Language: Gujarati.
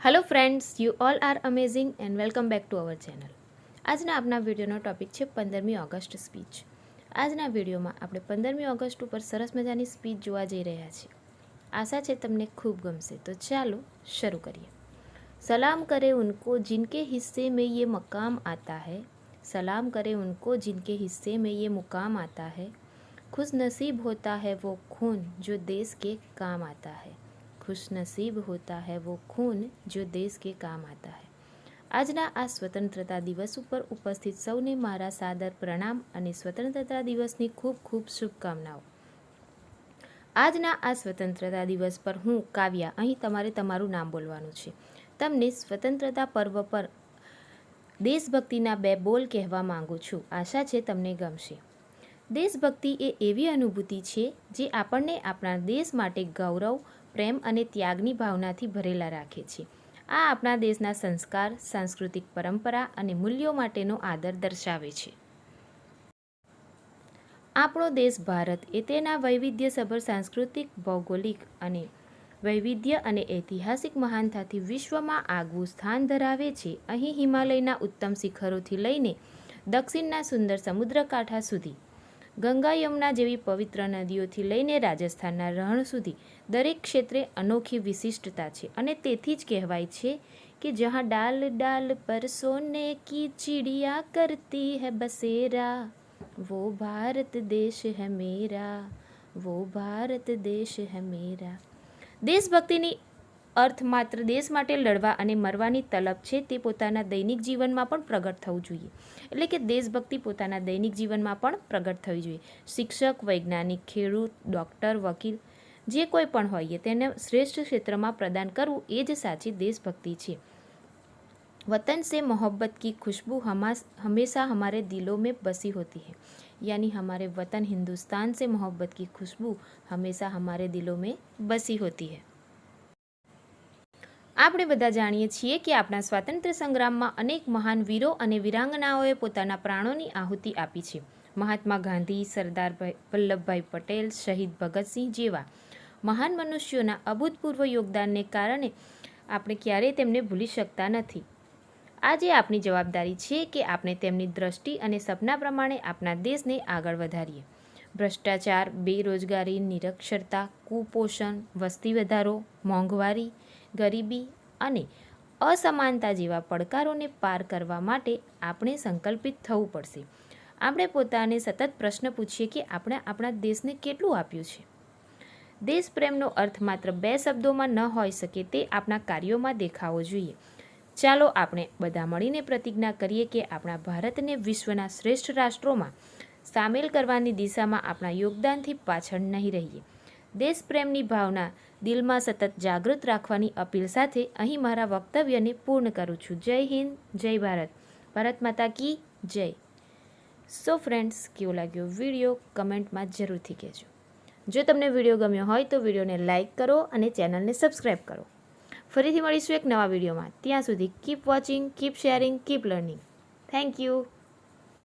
Hello friends you all are amazing and welcome back to our channel आज अपना वीडियो टॉपिक है पंदरमी ऑगस्ट स्पीच आज वीडियो में आप पंदरमी ऑगस्ट पर सरस मज़ा की स्पीच जो जाइ रहा है आशा है तमने खूब गम से तो चलो शुरू करिए सलाम करें उनको जिनके हिस्से में ये मकाम आता है सलाम करें उनको जिनके हिस्से में ये मुकाम आता है खुश नसीब होता है वो खून जो देश के काम आता है ખુશ નસીબ હોતા હૈ વો ખૂન જો દેશ કે કામ આતા હૈ આજના આ સ્વતંત્રતા દિવસ ઉપર ઉપસ્થિત સૌને મારા સાદર પ્રણામ અને સ્વતંત્રતા દિવસની ખૂબ ખૂબ શુભકામનાઓ આજના આ સ્વતંત્રતા દિવસ પર હું કાવ્યા અહીં તમારે તમારું નામ બોલવાનું છે તમને સ્વતંત્રતા પર્વ પર દેશભક્તિના બે બોલ કહેવા માંગુ છું, આશા છે તમને ગમશે। દેશભક્તિ એ એવી અનુભૂતિ છે જે આપણને આપણા દેશ માટે ગૌરવ પ્રેમ અને ત્યાગની ભાવનાથી ભરેલા રાખે છે. આ આપણા દેશના સંસ્કાર, સાંસ્કૃતિક પરંપરા અને મૂલ્યો માટેનો આદર દર્શાવે છે. આપણો દેશ ભારત એ તેના વૈવિધ્યસભર સાંસ્કૃતિક, ભૌગોલિક અને વૈવિધ્ય અને ઐતિહાસિક મહાનતાથી વિશ્વમાં આગવું સ્થાન ધરાવે છે. અહીં હિમાલયના ઉત્તમ શિખરોથી લઈને દક્ષિણના સુંદર સમુદ્રકાંઠા સુધી ગંગા યમુના જેવી પવિત્ર નદીઓથી લઈને રાજસ્થાનના રણ સુધી દરેક ક્ષેત્રે અનોખી વિશિષ્ટતા છે. અને તેથી જ કહેવાય છે કે જહાં ડાલ ડાલ પર સોને કી ચીડિયા કરતી હે બસેરા, વો ભારત દેશ હે મેરા, વો ભારત દેશ હે મેરા. દેશભક્તિની અર્થ માત્ર દેશ માટે લડવા અને મરવાની તલબ છે તે પોતાના દૈનિક જીવનમાં પણ પ્રગટ થવું જોઈએ એટલે કે દેશભક્તિ પોતાના દૈનિક જીવનમાં પણ પ્રગટ થવી જોઈએ શિક્ષક વૈજ્ઞાનિક ખેડૂત ડૉક્ટર વકીલ જે કોઈ પણ હોઈએ તેને શ્રેષ્ઠ ક્ષેત્રમાં પ્રદાન કરવું એ જ સાચી દેશભક્તિ છે वतन से मोहब्बत की खुशबू हमास हमेशा हमारे दिलों में बसी होती है यानी हमारे वतन हिंदुस्तान से मोहब्बत की खुशबू हमेशा हमारे दिलों में बसी होती है આપણે બધા જાણીએ છીએ કે આપણા સ્વાતંત્ર્ય સંગ્રામમાં અનેક મહાન વીરો અને વીરાંગનાઓએ પોતાના પ્રાણોની આહુતિ આપી છે. મહાત્મા ગાંધી, સરદાર વલ્લભભાઈ પટેલ, શહીદ ભગતસિંહ જેવા મહાન મનુષ્યોના અભૂતપૂર્વ યોગદાનને કારણે આપણે ક્યારેય તેમને ભૂલી શકતા નથી. આજે આપણી જવાબદારી છે કે આપણે તેમની દ્રષ્ટિ અને સપના પ્રમાણે આપણા દેશને આગળ વધારીએ. ભ્રષ્ટાચાર, બેરોજગારી, નિરક્ષરતા, કુપોષણ, વસ્તી વધારો, મોંઘવારી ગરીબી અને અસમાનતા જેવા પડકારોને પાર કરવા માટે આપણે સંકલ્પિત થવું પડશે. આપણે પોતાને સતત પ્રશ્ન પૂછીએ કે આપણે આપણા દેશને કેટલું આપ્યું છે? દેશ પ્રેમનો અર્થ માત્ર બે શબ્દોમાં ન હોઈ શકે તે આપણા કાર્યોમાં દેખાવો જોઈએ. ચાલો આપણે બધા મળીને પ્રતિજ્ઞા કરીએ કે આપણા ભારતને વિશ્વના શ્રેષ્ઠ રાષ્ટ્રોમાં સામેલ કરવાની દિશામાં આપણા યોગદાનથી પાછળ નહીં રહીએ. દેશ પ્રેમની ભાવના, દિલમાં સતત જાગૃત રાખવાની અપીલ સાથે અહીં મારા વક્તવ્યને પૂર્ણ કરું છું. જય હિન્દ, જય ભારત. ભારત માતા કી જય. સો ફ્રેન્ડ્સ કેવો લાગ્યો વીડિયો? કમેન્ટમાં જરૂરથી કહેજો. જો તમને વીડિયો ગમ્યો હોય તો વિડીયોને લાઇક કરો અને ચેનલને સબસ્ક્રાઈબ કરો. ફરીથી મળીશું એક નવા વિડીયોમાં. ત્યાં સુધી keep watching keep sharing keep learning thank you